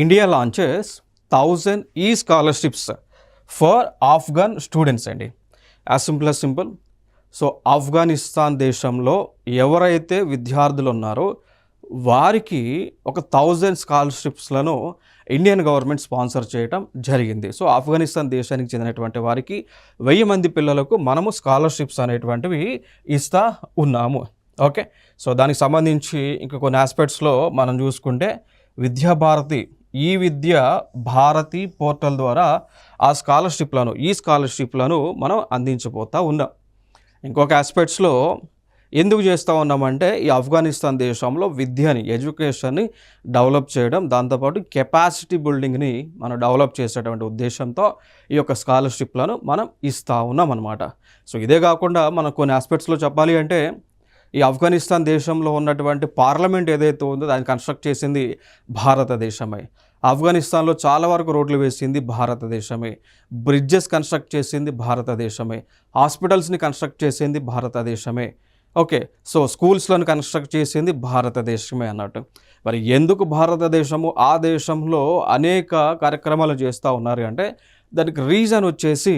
India launches thousand e scholarships for Afghan students అండి. As simple as simple so Afghanistan దేశంలో ఎవరైతే విద్యార్థులు ఉన్నారో వారికి ఒక థౌజండ్ స్కాలర్షిప్స్లను ఇండియన్ గవర్నమెంట్ స్పాన్సర్ చేయడం జరిగింది. సో ఆఫ్ఘనిస్తాన్ దేశానికి చెందినటువంటి వారికి వెయ్యి మంది పిల్లలకు మనము స్కాలర్షిప్స్ అనేటువంటివి ఇస్తా ఉన్నాము. ఓకే సో దానికి సంబంధించి ఇంకా కొన్ని ఆస్పెక్ట్స్లో మనం చూసుకుంటే విద్యాభారతి ఈ విద్య భారతి పోర్టల్ ద్వారా ఆ స్కాలర్షిప్లను ఈ స్కాలర్షిప్లను మనం అందించబోతూ ఉన్నాం. ఇంకొక ఆస్పెక్ట్స్లో ఎందుకు చేస్తూ ఉన్నామంటే ఈ ఆఫ్ఘనిస్తాన్ దేశంలో విద్యని ఎడ్యుకేషన్ని డెవలప్ చేయడం దాంతోపాటు కెపాసిటీ బిల్డింగ్ని మనం డెవలప్ చేసేటువంటి ఉద్దేశంతో ఈ యొక్క స్కాలర్షిప్లను మనం ఇస్తూ ఉన్నాం అనమాట సో ఇదే కాకుండా మనం కొన్ని ఆస్పెక్ట్స్లో చెప్పాలి అంటే ఈ ఆఫ్ఘనిస్తాన్ దేశంలో ఉన్నటువంటి పార్లమెంట్ ఏదైతే ఉందో దాన్ని కన్స్ట్రక్ట్ చేసింది భారతదేశమే. ఆఫ్ఘనిస్తాన్లో చాలా వరకు రోడ్లు వేసింది భారతదేశమే. బ్రిడ్జెస్ కన్స్ట్రక్ట్ చేసింది భారతదేశమే. హాస్పిటల్స్ని కన్స్ట్రక్ట్ చేసింది భారతదేశమే. ఓకే సో స్కూల్స్లను కన్స్ట్రక్ట్ చేసింది భారతదేశమే అన్నట్టు. మరి ఎందుకు భారతదేశము? ఆ దేశంలో అనేక కార్యక్రమాలు చేస్తూ ఉన్నారు అంటే దానికి రీజన్ వచ్చేసి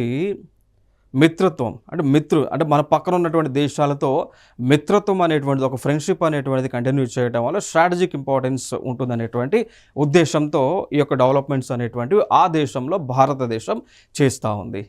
మిత్రత్వం. అంటే మిత్రు అంటే మన పక్కన ఉన్నటువంటి దేశాలతో మిత్రత్వం అనేటువంటిది ఒక ఫ్రెండ్షిప్ అనేటువంటిది కంటిన్యూ చేయడం వల్ల స్ట్రాటజిక్ ఇంపార్టెన్స్ ఉంటుందనేటువంటి ఉద్దేశంతో ఈ యొక్క డెవలప్మెంట్స్ అనేటువంటివి ఆ దేశంలో భారతదేశం చేస్తూ ఉంది.